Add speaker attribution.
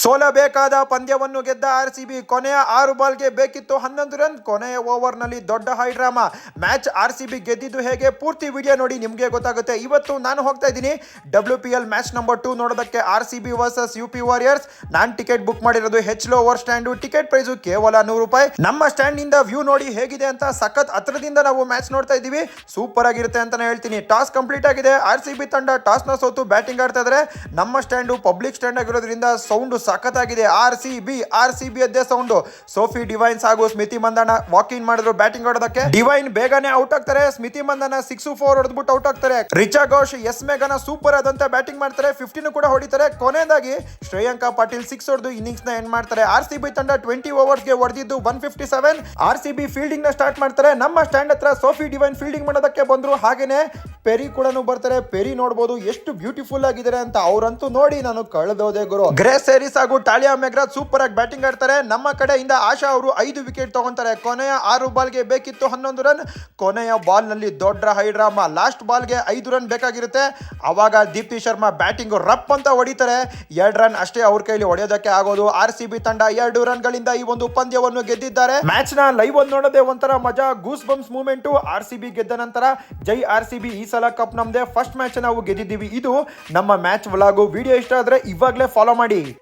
Speaker 1: ಸೋಲಬೇಕಾದ ಪಂದ್ಯವನ್ನು ಗೆದ್ದ R C B ಕೊನೆಯ ಆರು ಬಾಲ್ಗೆ ಬೇಕಿತ್ತು ಹನ್ನೊಂದು ರನ್. ಕೊನೆಯ ಓವರ್ನಲ್ಲಿ ದೊಡ್ಡ high drama match R C B ಗೆದ್ದಿದ್ದು ಹೇಗೆ? ಪೂರ್ತಿ ವಿಡಿಯೋ ನೋಡಿ, ನಿಮಗೆ ಗೊತ್ತಾಗುತ್ತೆ. ಇವತ್ತು ನಾನು ಹೋಗ್ತಾ ಇದ್ದೀನಿ W P L match number two ನೋಡೋದಕ್ಕೆ. R C B versus U P warriors ನಾನು ಟಿಕೆಟ್ ಬುಕ್ ಮಾಡಿರೋದು H lower stand. Ticket price ಕೇವಲ ನೂರು ರೂಪಾಯಿ. ನಮ್ಮ ಸ್ಟ್ಯಾಂಡ್ನಿಂದ ವ್ಯೂ ನೋಡಿ ಹೇಗಿದೆ ಅಂತ ಸಖತ್ ಹತ್ರದಿಂದ ನಾವು ಮ್ಯಾಚ್ ನೋಡ್ತಾ ಇದ್ದೀವಿ. ಸೂಪರ್ ಆಗಿರುತ್ತೆ ಅಂತಾನೆ ಹೇಳ್ತೀನಿ. ಟಾಸ್ ಕಂಪ್ಲೀಟ್ ಆಗಿದೆ. ಆರ್ ಸಿ ಬಿ ತಂಡ ಟಾಸ್ನ ಸೋತು ಬ್ಯಾಟಿಂಗ್ ಆಡ್ತಾ ಇದ್ರೆ. ನಮ್ಮ ಸ್ಟ್ಯಾಂಡು ಪಬ್ಲಿಕ್ ಸ್ಟ್ಯಾಂಡ್ ಆಗಿರೋದ್ರಿಂದ ಸೌಂಡ್ ಸಖತ್ತಾಗಿದೆ. R C B R C B ಅದೇ ಸೌಂಡು ಸೋಫಿ ಡಿವೈನ್ಸ್ ಹಾಗೂ ಸ್ಮಿತಿ ಮಂದಣ್ಣ ವಾಕಿಂಗ್ ಮಾಡಿದ್ರು ಬ್ಯಾಟಿಂಗ್ ಆಡೋದಕ್ಕೆ. ಡಿವೈನ್ ಬೇಗನೆ ಔಟ್ ಆಗ್ತಾರೆ. ಸ್ಮಿತಿ ಮಂದಣ್ಣ ಸಿಕ್ಸ್ ಫೋರ್ ಹೊಡೆದ್ಬಿಟ್ಟು ಔಟ್ ಆಗ್ತಾರೆ. ರಿಚಾ ಘೋಷ್, ಎಸ್ ಮೇಘನ ಸೂಪರ್ ಆದಂತ ಬ್ಯಾಟಿಂಗ್ ಮಾಡ್ತಾರೆ. ಫಿಫ್ಟಿನ್ ಕೂಡ ಹೊಡಿತಾರೆ. ಕೊನೆಯದಾಗಿ ಶ್ರೇಯಾಂಕಾ ಪಾಟೀಲ್ ಸಿಕ್ಸ್ ಹೊಡೆದು ಇನ್ನಿಂಗ್ಸ್ನ ಎಂಡ್ ಮಾಡ್ತಾರೆ. ಆರ್ ಸಿ ಬಿ ತಂಡ ಟ್ವೆಂಟಿ ಓವರ್ಸ್ಗೆ ಹೊಡೆದಿದ್ದು one fifty seven R C B ಫೀಲ್ಡಿಂಗ್ನ start ಮಾಡ್ತಾರೆ. ನಮ್ಮ ಸ್ಟ್ಯಾಂಡ್ ಹತ್ರ ಸೋಫಿ, ಡಿವೈನ್ ಫೀಲ್ಡಿಂಗ್ ಮಾಡೋದಕ್ಕೆ ಬಂದ್ರು ಹಾಗೇನೆ. ಪೆರಿ ಕೂಡ ಬರ್ತಾರೆ. ಪೆರಿ ನೋಡ್ಬೋದು ಎಷ್ಟು ಬ್ಯೂಟಿಫುಲ್ ಆಗಿದ್ದಾರೆ ಅಂತ ಅವರಂತೂ ನೋಡಿ ನಾನು ಕಳೆದೋದೆ ಗುರು. ಗ್ರೇಸ್ ಸೇರಿಸ್ ಹಾಗೂ ಟಾಲಿಯಾ ಮೆಗ್ರಾಜ್ ಸೂಪರ್ ಆಗಿ ಬ್ಯಾಟಿಂಗ್ ಆಡ್ತಾರೆ. ನಮ್ಮ ಕಡೆಯಿಂದ ಆಶಾ ಅವರು ಐದು ವಿಕೆಟ್ ತಗೊಂತಾರೆ. ಕೊನೆಯ ಆರು ಬಾಲ್ಗೆ ಬೇಕಿತ್ತು ಹನ್ನೊಂದು ರನ್ ಕೊನೆಯ ಬಾಲ್ನಲ್ಲಿ ದೊಡ್ಡ ಹೈಡ್ರಾಮ ಲಾಸ್ಟ್ ಬಾಲ್ಗೆ ಐದು ರನ್ ಬೇಕಾಗಿರುತ್ತೆ. ಅವಾಗ ದೀಪ್ತಿ ಶರ್ಮಾ ಬ್ಯಾಟಿಂಗ್ ರಪ್ ಅಂತ ಹೊಡಿತಾರೆ. ಎರಡು ರನ್ ಅಷ್ಟೇ ಅವ್ರ ಕೈಲಿ ಹೊಡೆಯೋದಕ್ಕೆ ಆಗೋದು. ಆರ್ ಸಿ ಬಿ ತಂಡ ಎರಡು ರನ್ ಗಳಿಂದ ಈ ಒಂದು ಪಂದ್ಯವನ್ನು ಗೆದ್ದಿದ್ದಾರೆ. ಮ್ಯಾಚ್ನ ಲೈವ್ ನೋಡೋದೇ ಒಂಥರ ಮಜಾ goosebumps movement R C B ಗೆದ್ದ ನಂತರ. ಜೈ ಆರ್ ಸಿ ಬಿ ಈ ಸಲ ಕಪ್ ನಮ್ದೆ ಫಸ್ಟ್ ಮ್ಯಾಚ್ ನಾವು ಗೆದ್ದಿದ್ದೀವಿ. ಇದು ನಮ್ಮ ಮ್ಯಾಚ್ ವ್ಲಾಗು ವಿಡಿಯೋ ಇಷ್ಟ ಆದ್ರೆ ಇವಾಗಲೇ ಫಾಲೋ ಮಾಡಿ.